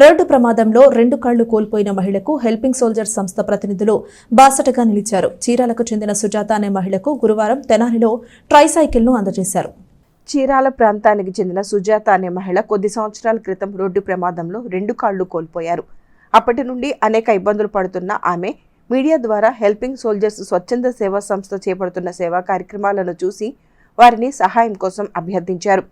Road ప్రమాదంలో రెండు కాళ్ళు కోల్పోయిన మహిళకు హెల్పింగ్ సోల్జర్ సంస్థ ప్రతినిధులు బాసటగా నిలిచారు. చీరాలకు చెందిన సుజాత అనే మహిళకు గురువారం తెనాలిలో ట్రైసైకిల్ను అందజేశారు. చీరాల ప్రాంతానికి చెందిన సుజాత అనే మహిళ కొద్ది సంవత్సరాల క్రితం రోడ్డు ప్రమాదంలో రెండు కాళ్ళు కోల్పోయారు. అప్పటి నుండి అనేక ఇబ్బందులు పడుతున్న ఆమె మీడియా ద్వారా హెల్పింగ్ సోల్జర్స్ స్వచ్ఛంద సేవా సంస్థ చేపడుతున్న సేవా కార్యక్రమాలను చూసి వారిని సహాయం కోసం అభ్యర్థించారు.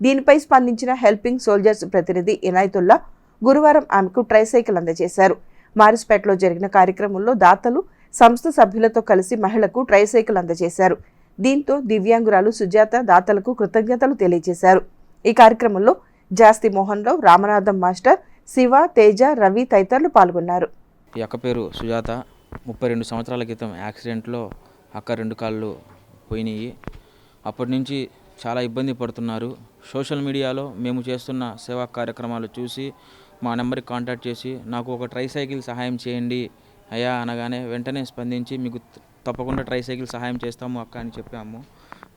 దీనిపై స్పందించిన హెల్పింగ్ సోల్జర్స్ ప్రతినిధి ఇనాయతుల్లా గురువారం ఆమెకు ట్రైసైకిల్ అందజేశారు. మారిస్పేటలో జరిగిన కార్యక్రమంలో దాతలు సంస్థ సభ్యులతో కలిసి మహిళకు ట్రైసైకిల్ అందజేశారు. దీంతో దివ్యాంగురాలు సుజాత దాతలకు కృతజ్ఞతలు తెలియజేశారు. ఈ కార్యక్రమంలో జాస్తి మోహన్ రావు రామనాథం మాస్టర్ శివ తేజ రవి తదితరులు పాల్గొన్నారు. ఈ అక్క పేరు సుజాత. ముప్పై రెండు సంవత్సరాల క్రితం యాక్సిడెంట్లో అక్క రెండు కాళ్ళు పోయినాయి. అప్పటి నుంచి చాలా ఇబ్బంది పడుతున్నారు. సోషల్ మీడియాలో మేము చేస్తున్న సేవా కార్యక్రమాలు చూసి మా నెంబర్కి కాంటాక్ట్ చేసి నాకు ఒక ట్రైసైకిల్ సహాయం చేయండి అయ్యా అనగానే వెంటనే స్పందించి మీకు తప్పకుండా ట్రైసైకిల్ సహాయం చేస్తాము అక్క అని చెప్పాము.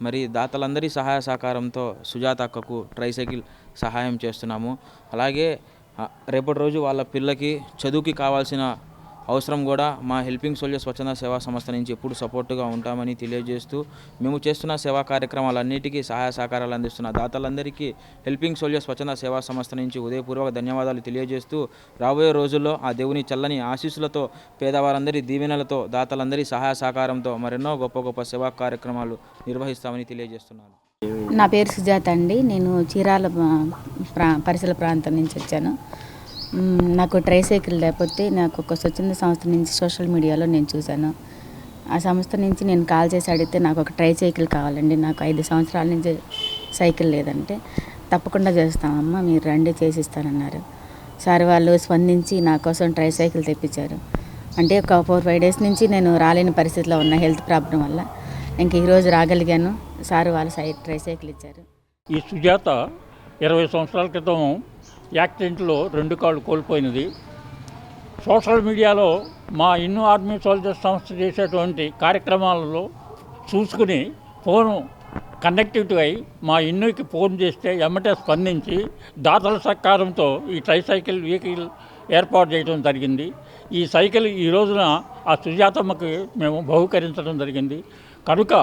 మరి దాతలందరి సహాయ సహకారంతో సుజాత అక్కకు ట్రైసైకిల్ సహాయం చేస్తున్నాము. అలాగే రేపటి రోజు వాళ్ళ పిల్లకి చదువుకి కావాల్సిన అవసరం కూడా మా హెల్పింగ్ సోల్జర్ స్వచ్ఛంద సేవా సంస్థ నుంచి ఎప్పుడు సపోర్టుగా ఉంటామని తెలియజేస్తూ మేము చేస్తున్న సేవా కార్యక్రమాలన్నిటికీ సహాయ సహకారాలు అందిస్తున్న దాతలందరికీ హెల్పింగ్ సోల్జర్ స్వచ్ఛంద సేవా సంస్థ నుంచి ఉదయపూర్వక ధన్యవాదాలు తెలియజేస్తూ రాబోయే రోజుల్లో ఆ దేవుని చల్లని ఆశీస్సులతో పేదవారందరి దీవెనలతో దాతలందరి సహాయ సహకారంతో మరెన్నో గొప్ప గొప్ప సేవా కార్యక్రమాలు నిర్వహిస్తామని తెలియజేస్తున్నాను. నా పేరు సుజాత అండి. నేను చీరాల ప్రా పరిసర ప్రాంతం నుంచి వచ్చాను. నాకు ట్రైసైకిల్ లేకపోతే నాకు ఒక స్వచ్ఛంద సంస్థ నుంచి సోషల్ మీడియాలో నేను చూశాను. ఆ సంస్థ నుంచి నేను కాల్ చేసి అడిగితే నాకు ఒక ట్రైసైకిల్ కావాలండి. నాకు ఐదు సంవత్సరాల నుంచి సైకిల్ లేదంటే తప్పకుండా చేస్తామమ్మా మీరు రండి చేసిస్తానన్నారు. సార్ వాళ్ళు స్పందించి నా కోసం ట్రైసైకిల్ తెప్పించారు. అంటే ఒక ఫోర్ ఫైవ్ డేస్ నుంచి నేను రాలేని పరిస్థితిలో ఉన్న హెల్త్ ప్రాబ్లం వల్ల ఇంక ఈరోజు రాగలిగాను. సార్ వాళ్ళు సై ట్రైసైకిల్ ఇచ్చారు. ఈ సుజాత ఇరవై సంవత్సరాల క్రితం యాక్సిడెంట్లో రెండు కాళ్ళు కోల్పోయినది. సోషల్ మీడియాలో మా ఇన్ను ఆర్మీ సోల్జర్స్ సంస్థ చేసేటువంటి కార్యక్రమాలలో చూసుకుని ఫోను కనెక్టివిటీ అయి మా ఇన్నుకి ఫోన్ చేస్తే ఎమ్మటే స్పందించి దాతల సహకారంతో ఈ ట్రైసైకిల్ వెహికల్ ఏర్పాటు చేయడం జరిగింది. ఈ సైకిల్ ఈ రోజున ఆ సుజాతమ్మకి మేము బహుకరించడం జరిగింది. కనుక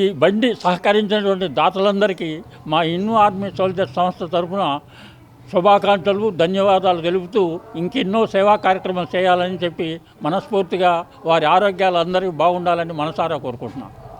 ఈ బండి సహకరించినటువంటి దాతలందరికీ మా ఇన్ను ఆర్మీ సోల్జర్ సంస్థ తరఫున శుభాకాంక్షలు ధన్యవాదాలు తెలుపుతూ ఇంకెన్నో సేవా కార్యక్రమాలు చేయాలని చెప్పి మనస్ఫూర్తిగా వారి ఆరోగ్యాలు అందరికీ బాగుండాలని మనసారా కోరుకుంటున్నాను